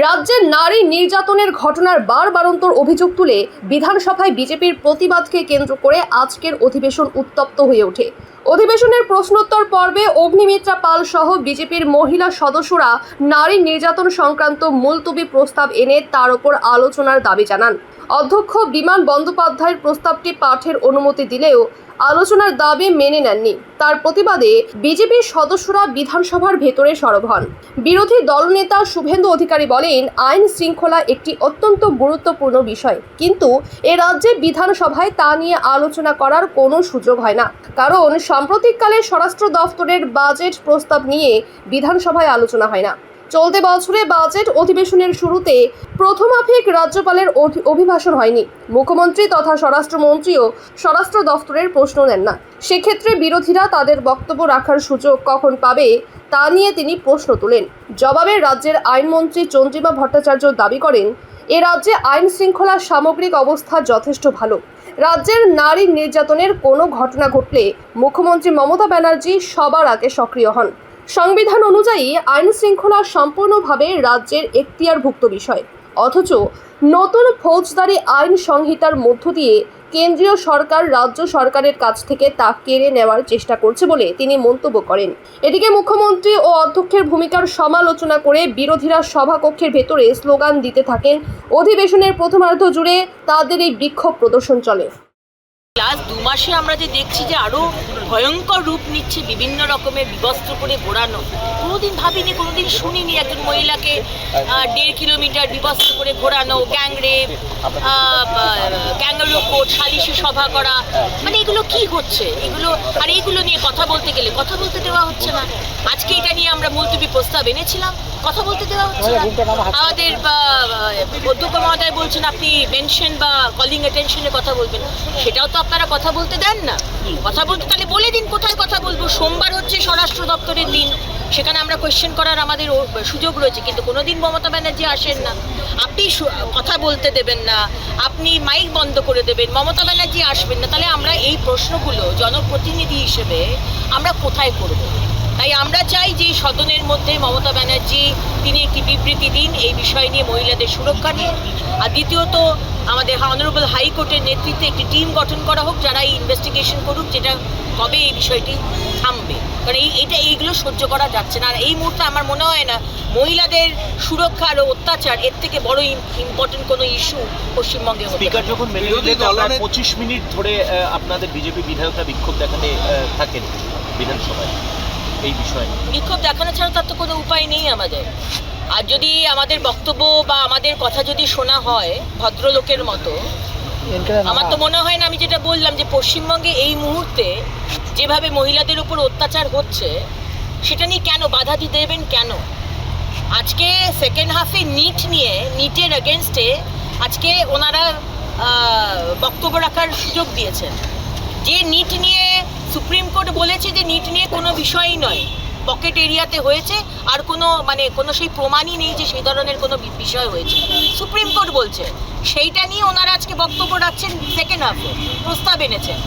রাজ্যের নারী নির্যাতনের ঘটনার বারবারন্তর অভিযোগ তুলে বিধানসভায় বিজেপির প্রতিবাদকে কেন্দ্র করে আজকের অধিবেশন উত্তপ্ত হয়ে ওঠে। অধিবেশনের প্রশ্নোত্তর পর্বে অগ্নিমিত্রা পাল সহ বিজেপির মহিলা সদস্যরা নারী নির্যাতন সংক্রান্ত মুলতবি প্রস্তাব এনে তার ওপর আলোচনার দাবি জানান। অধ্যক্ষ বিমান বন্দ্যোপাধ্যায়ের প্রস্তাবটি পাঠের অনুমতি দিলেও আলোচনার দাবি মেনে নেননি। তার প্রতিবাদে বিজেপির সদস্যরা বিধানসভার ভেতরে সরব হন। বিরোধী দলনেতা শুভেন্দু অধিকারী বলেন, আইন শৃঙ্খলা একটি অত্যন্ত গুরুত্বপূর্ণ বিষয়। কিন্তু এ রাজ্যে বিধানসভায় তা নিয়ে আলোচনা করার কোনো সুযোগ হয় না। কারণ সাম্প্রতিককালে স্বরাষ্ট্র দফতরের বাজেট প্রস্তাব নিয়ে বিধানসভায় আলোচনা হয় না। চলতি বছরে বাজেট অধিবেশনের শুরুতে প্রথমাফিক রাজ্যপালের অভিভাষণ হয়নি। মুখ্যমন্ত্রী তথা স্বরাষ্ট্রমন্ত্রীও স্বরাষ্ট্র দফতরের প্রশ্ন নেন না। সেক্ষেত্রে বিরোধীরা তাদের বক্তব্য রাখার সুযোগ কখন পাবে তা নিয়ে তিনি প্রশ্ন তোলেন। জবাবে রাজ্যের আইনমন্ত্রী চন্দ্রিমা ভট্টাচার্য দাবি করেন, এ রাজ্যে আইন শৃঙ্খলার সামগ্রিক অবস্থা যথেষ্ট ভালো। রাজ্যের নারী নির্যাতনের কোনো ঘটনা ঘটলে মুখ্যমন্ত্রী মমতা ব্যানার্জি সবার আগে সক্রিয় হন। সংবিধান অনুযায়ী আইন শৃঙ্খলা সম্পূর্ণভাবে রাজ্যের এখতিয়ারভুক্ত বিষয়। অথচ নতুন ফৌজদারি আইন সংহিতার মধ্য দিয়ে কেন্দ্রীয় সরকার রাজ্য সরকারের কাছ থেকে তা কেড়ে নেওয়ার চেষ্টা করছে বলে তিনি মন্তব্য করেন। এদিকে মুখ্যমন্ত্রী ও অধ্যক্ষের ভূমিকার সমালোচনা করে বিরোধীরা সভাকক্ষের ভেতরে স্লোগান দিতে থাকেন। অধিবেশনের প্রথমার্ধ জুড়ে তাদের এই বিক্ষোভ প্রদর্শন চলে। লাস্ট দু মাসে আমরা যে দেখছি যে আরও ভয়ঙ্কর রূপ নিচ্ছে বিভিন্ন রকমের বিবস্ত্র করে ঘোরানো। কোনোদিন ভাবিনি কোনোদিন শুনিনি একজন মহিলাকে দেড় কিলোমিটার বিবস্ত্র করে ঘোরানো গ্যাংরেপ ক্যাঙ্গারো কোর্ট সালিশি সভা করা। মানে এগুলো কি হচ্ছে? এগুলো আর এইগুলো নিয়ে কথা বলতে গেলে কথা বলতে দেওয়া হচ্ছে না। আজকে এটা নিয়ে আমরা মুলতবি প্রস্তাব এনেছিলাম কথা বলতে দেওয়া হচ্ছে না। আমাদের অধ্যক্ষ মহোদয় বলছেন আপনি মেনশন বা কলিং অ্যাটেনশনে কথা বলবেন। সেটাও তো আপনারা কথা বলতে দেন না। কথা বলতে তাহলে বলে দিন, কোথায় কথা বলব? সোমবার হচ্ছে স্বরাষ্ট্র দপ্তরের দিন। সেখানে আমরা কোয়েশ্চেন করার আমাদের সুযোগ রয়েছে, কিন্তু কোনোদিন মমতা ব্যানার্জি আসেন না। আপনি কথা বলতে দেবেন না। আপনি মাইক বন্ধ করে দেবেন। মমতা ব্যানার্জি আসবেন না। তাহলে আমরা এই প্রশ্নগুলো জনপ্রতিনিধি হিসেবে আমরা কোথায় করব? তাই আমরা চাই যে সদনের মধ্যে মমতা ব্যানার্জি তিনি একটি বিবৃতি দিন এই বিষয় নিয়ে মহিলাদের সুরক্ষা নিয়ে। আর দ্বিতীয়ত আমাদের অনারেবল হাইকোর্টের নেতৃত্বে একটি টিম গঠন করা হোক যারা এই ইনভেস্টিগেশন করুক যেটা কবে এই বিষয়টি থামবে। কারণ এই এটা এইগুলো সহ্য করা যাচ্ছে না। আর এই মুহূর্তে আমার মনে হয় না মহিলাদের সুরক্ষা আর অত্যাচার এর থেকে বড় ইম্পর্টেন্ট কোনো ইস্যু পশ্চিমবঙ্গে স্পিকার যখন পঁচিশ মিনিট ধরে আপনাদের বিজেপি বিধায়করা বিক্ষোভ দেখাতে থাকেন বিধানসভায়। এই বিষয়ে। বিক্ষোভ দেখানো ছাড়া তার তো কোনো উপায় নেই আমাদের। আর যদি আমাদের বক্তব্য বা আমাদের কথা যদি শোনা হয় ভদ্রলোকের মতো আমার তো মনে হয় না আমি যেটা বললাম যে পশ্চিমবঙ্গে এই মুহূর্তে যেভাবে মহিলাদের উপর অত্যাচার হচ্ছে সেটা নিয়ে কেন বাধা দিতে দেবেন কেন? আজকে সেকেন্ড হাফে নিট নিয়ে নিটের এগেনস্টে আজকে ওনারা বক্তব্য রাখার সুযোগ দিয়েছেন। যে নিট নিয়ে সুপ্রিম কোর্ট বলেছে যে নিট নিয়ে কোনো বিষয়ই নয়। পকেট এরিয়াতে হয়েছে আর কোনো মানে কোনো সেই প্রমাণই নেই যে সেই ধরনের কোনো বিষয় হয়েছে। সুপ্রিম কোর্ট বলছে, সেইটা নিয়ে ওনারা আজকে বক্তব্য রাখছেন সেকেন্ড হাফে প্রস্তাব এনেছেন।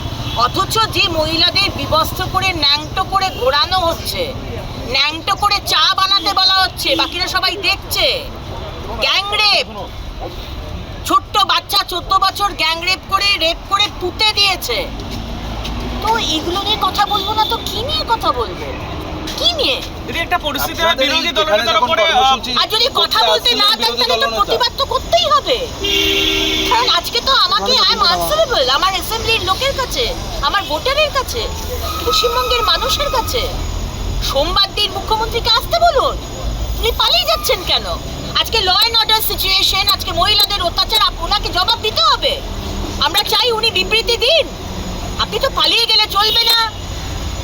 অথচ যে মহিলাদের বিবস্ত্র করে, ন্যাংটো করে ঘোরানো হচ্ছে, ন্যাংটো করে চা বানাতে বলা হচ্ছে, বাকিরা সবাই দেখছে। গ্যাংরেপ ছোট্ট বাচ্চা চোদ্দ বছর গ্যাংরেপ করে, রেপ করে পুঁতে দিয়েছে। তো এগুলো নিয়ে কথা বলব না তো কি নিয়ে কথা বলব? কি নিয়ে? দিদি একটা পরিস্থিতি হয় বিরোধী এখানে দলনেতার উপরে আর যদি কথা বলতে না দেন তাহলে তো প্রতিবাদ তো করতেই হবে। কারণ আজকে তো আমাকে আই এম আনসারেবল আমার অ্যাসেম্বলির লোকের কাছে আমার ভোটারের কাছে পশ্চিমবঙ্গের মানুষের কাছে। সোমবার দিন মুখ্যমন্ত্রীকে আসতে বলুন উনি পালিয়ে যাচ্ছেন কেন? আজকে ল অ্যান্ড অর্ডার সিচুয়েশন আজকে মহিলাদের অত্যাচার আপ- ওনাকে জবাব দিতে হবে। আমরা চাই উনি বিবৃতি দিন। আপনি তো পালিয়ে গেলে চলবে না।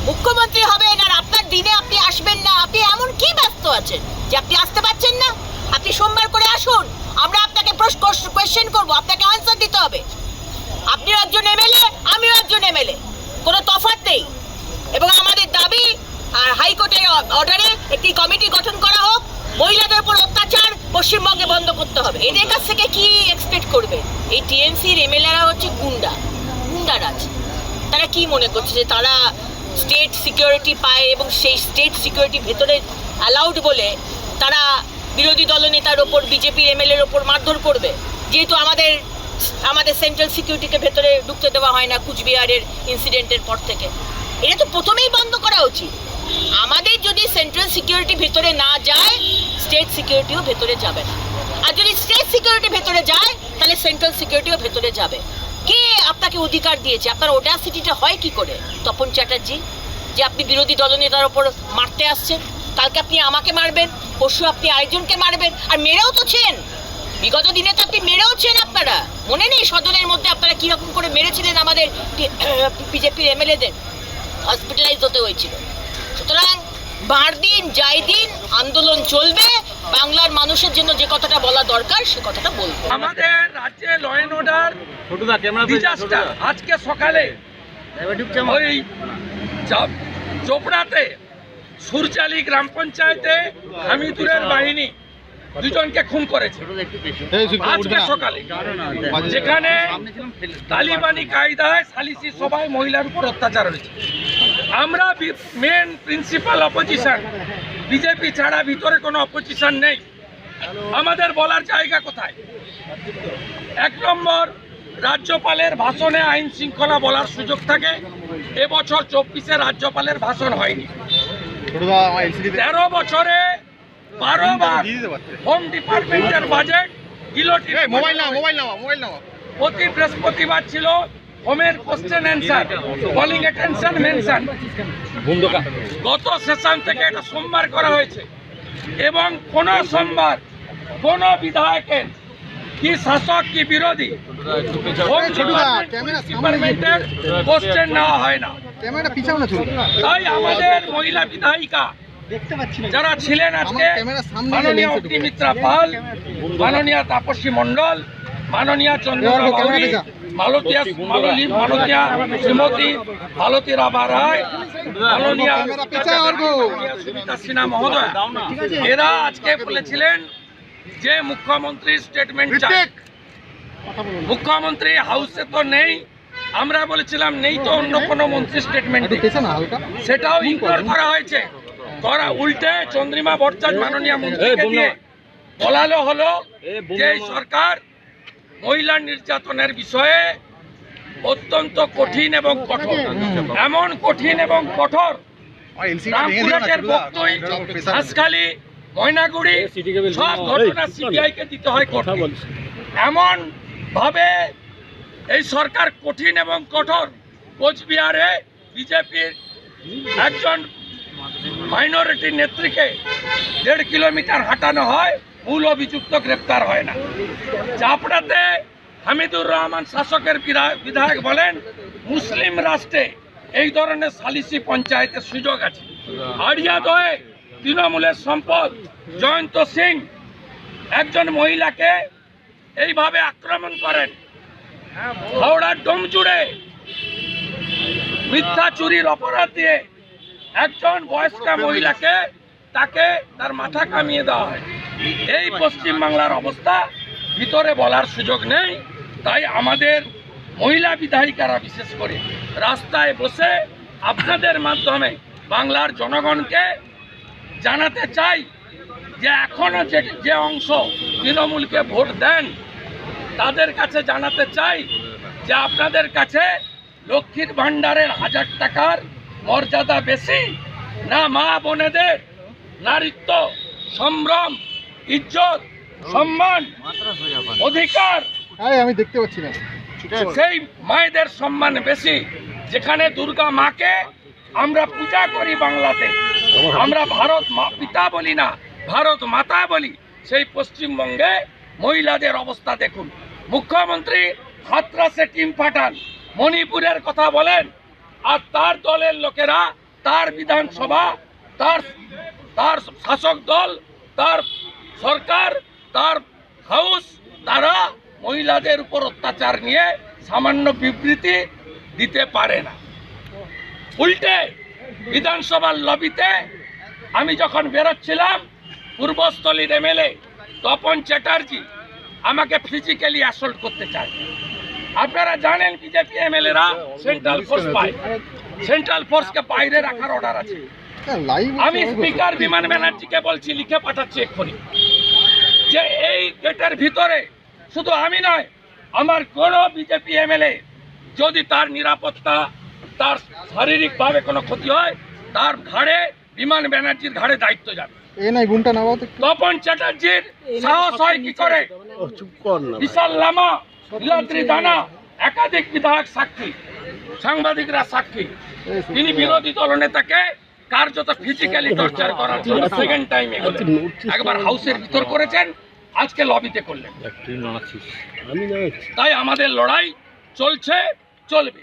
মুখ্যমন্ত্রী হবেন আর আপনার দিনে আপনি আসবেন না। আপনি এমন কি ব্যস্ত আছেন যে আপনি আসতে পারছেন না? আপনি সোমবার করে আসুন। আমরা আপনাকে কোয়েশ্চেন করব। আপনাকে আনসার দিতে হবে। আপনিও একজন এমএলএ, আমিও একজন এমএলএ। কোনো তফাৎ নেই। এবং আমাদের দাবি, আর হাইকোর্টের অর্ডারে একটি কমিটি গঠন করা হোক। মহিলাদের উপর অত্যাচার পশ্চিমবঙ্গে বন্ধ করতে হবে। এদের কাছ থেকে কি এক্সপেক্ট করবে? এই টিএমসির এমএলএরা হচ্ছে গুন্ডা। গুন্ডারাজ তারা কি মনে করছে যে তারা স্টেট সিকিউরিটি পায় এবং সেই স্টেট সিকিউরিটি ভেতরে অ্যালাউড বলে তারা বিরোধী দলনেতার ওপর বিজেপির এমএলএর ওপর মারধর করবে? যেহেতু আমাদের আমাদের সেন্ট্রাল সিকিউরিটিকে ভেতরে ঢুকতে দেওয়া হয় না কুচবিহারের ইনসিডেন্টের পর থেকে। এটা তো প্রথমেই বন্ধ করা উচিত। আমাদের যদি সেন্ট্রাল সিকিউরিটি ভেতরে না যায় স্টেট সিকিউরিটিও ভেতরে যাবে না। আর যদি স্টেট সিকিউরিটি ভেতরে যায়, তাহলে সেন্ট্রাল সিকিউরিটিও ভেতরে যাবে। আপনাকে অধিকার দিয়েছে। আপনার ওডাসিটিটা হয় কি করে? তপন চ্যাটার্জি, যে আপনি বিরোধী দলনেতার ওপর মারতে আসছেন, কালকে আপনি আমাকে মারবেন, পরশু আপনি আরেকজনকে মারবেন, আর মেরেও তো ছেন। বিগত দিনে তো আপনি মেরেওছেন আপনারা। মনে নেই সদনের মধ্যে আপনারা কীরকম করে মেরেছিলেন আমাদের বিজেপির এমএলএদের। হসপিটালাইজ হতে হয়েছিল। সুতরাং বার দিন যাই দিন আন্দোলন চলবে। বাংলার মানুষের জন্য যে কথাটা বলা দরকার সে কথাটা বলব। আমাদের রাজ্যে ল অ্যান্ড অর্ডার ডিজাস্টার আজকে সকালে ওই চোপড়াতে সুরচালি গ্রাম পঞ্চায়েতে হামিদুরের বাহিনী দুজনকে খুন করেছে। আজকে সকালে। যেখানে তালিবানি কায়দায় সালিসি সবাই মহিলার উপর অত্যাচার হয়েছে। আমরা মেন প্রিন্সিপাল অপোজিশন বিজেপি ছাড়া ভিতরে কোনো অপোজিশন নেই। আমাদের বলার জায়গা কোথায়? এক নম্বর রাজ্যপালের ভাষণে আইন শৃঙ্খলা বলার সুযোগ থাকে। এবছর চব্বিশে রাজ্যপালের ভাষণ হয়নি। তেরো বছরে বারো বার হোম ডিপার্টমেন্টের budget guillotine mobile now mobile mobile প্রতি বৃহস্পতিবার ছিল হোমের question answer calling attention mention গত সেশন থেকে এটা সোমবার করা হয়েছে। এবং কোন সোমবার কোন বিধায়কের কি শাসক কি বিরোধী হোম ডিপার্টমেন্টের কোশ্চেন নেওয়া হয় না। তাই আমাদের মহিলা বিধায়িকা যারা ছিলেন আজকে মাননীয় অগ্নিমিত্রা পাল মাননীয় তাপসী মন্ডল মাননীয় চন্দ্রা মালতীয়া মালনী মালতীয়া শ্রীমতী ভারতী রাভা রায় মাননীয় সুমিতা সিনহা মহোদয়। এরা আজকে বলেছিলেন যে মুখ্যমন্ত্রী স্টেটমেন্ট চাই। মুখ্যমন্ত্রী হাউসে তো নেই আমরা বলেছিলাম নেই তো অন্য কোনো মন্ত্রী স্টেটমেন্ট সেটাও ইগনোর করা হয়েছে। করা উল্টে চন্দ্রিমা ভট্টাচার্য মাননীয় মন্ত্রীকে দিয়ে বলালো হলো যে সরকার মহিলা নির্যাতনের বিষয়ে অত্যন্ত কঠিন এবং কঠোর। এমন কঠিন এবং কঠোর। রামপুরহাটের বক্তই হাঁসখালি ময়নাগুড়ি সব ঘটনা সিবিআই কে দিতে হয় করতে এমন ভাবে এই সরকার কঠিন এবং কঠোর। কোচবিহারে বিজেপির একজন মাইনরিটি নেত্রীকে দেড় কিলোমিটার হাঁটানো হয়। মূল অভিযুক্ত গ্রেপ্তার হয় না। চাপড়াতে হামিদুর রহমান শাসকের বিধা- বিধায়ক বলেন, মুসলিম রাষ্ট্রে এই ধরনের সালিসি পঞ্চায়েতের সুযোগ আছে। আড়িয়াদয়ে তৃণমূলের সম্পদ, জয়ন্ত সিং একজন মহিলাকে এইভাবে আক্রমণ করেন। হাওড়ার ডোমচুড়ে মিথ্যা চুরির অপরাধ দিয়ে একজন বয়স্কা মহিলাকে তাকে তার মাথা কামিয়ে দেওয়া হয়। এই পশ্চিম বাংলার অবস্থা, ভিতরে বলার সুযোগ নেই, তাই আমাদের মহিলা বিধায়িকারা বিশেষ করে রাস্তায় বসে আপনাদের মাধ্যমে বাংলার জনগণকে জানাতে চাই যে এখনও যে যে অংশ তৃণমূলকে ভোট দেন, তাদের কাছে জানাতে চাই যে আপনাদের কাছে লক্ষ্মীর ভাণ্ডারের হাজার টাকার মর্যাদা বেশি না মা বোনেদের নারীত্ব, সম্ভ্রম ইজ্জত সম্মান অধিকার আমি দেখতে পাচ্ছি না। সেই মায়েদের সম্মান বেশি। যেখানে দুর্গা মাকে আমরা পূজা করি বাংলাতে আমরা ভারত মা পিতা বলি না ভারত মাতা বলি সেই পশ্চিমবঙ্গে মহিলাদের অবস্থা দেখুন। মুখ্যমন্ত্রী হাতরাসে টিম পাঠান মণিপুরের কথা বলেন আর তার দলের লোকেরা তার বিধানসভা তার তার শাসক দল তার সরকার তার হাউস তারা মহিলাদের উপর অত্যাচার নিয়ে সামান্য বিবৃতি দিতে পারে না। উল্টে বিধানসভার লবিতে আমি যখন বেরোচ্ছিলাম পূর্বস্থলীর এমএলএ তপন চ্যাটার্জি আমাকে ফিজিক্যালি অ্যাসল্ট করতে চায়। আপনারা জানেন বিজেপি এমএলএরা সেন্ট্রাল ফোর্স পায়। সেন্ট্রাল ফোর্সকে বাইরে রাখার অর্ডার আছে। আমি স্পিকার বিমান ব্যানার্জিকে বলছি লিখে পাঠাচ্ছি এক্ষুনি। গেটের ভিতরে শুধু আমি নয় আমার কোনো বিজেপি এমএলএ যদি তার নিরাপত্তা তার শারীরিকভাবে কোনো ক্ষতি হয় তার ঘাড়ে বিমান ব্যানার্জির ঘাড়ে দায়িত্ব যাবে। তপন চ্যাটার্জির সাহস হয় কি করে? বিশাল লামা নীলাদ্রি দানা একাধিক বিধায়ক সাক্ষী সাংবাদিকরা সাক্ষী। তিনি বিরোধী দলনেতাকে কার্যত ফিজিক্যালি টর্চার করার জন্য সেকেন্ড টাইম এগোলেন একবার হাউসের ভিতর করেছেন আজকে লবিতে করলেন। তাই আমাদের লড়াই চলছে চলবে।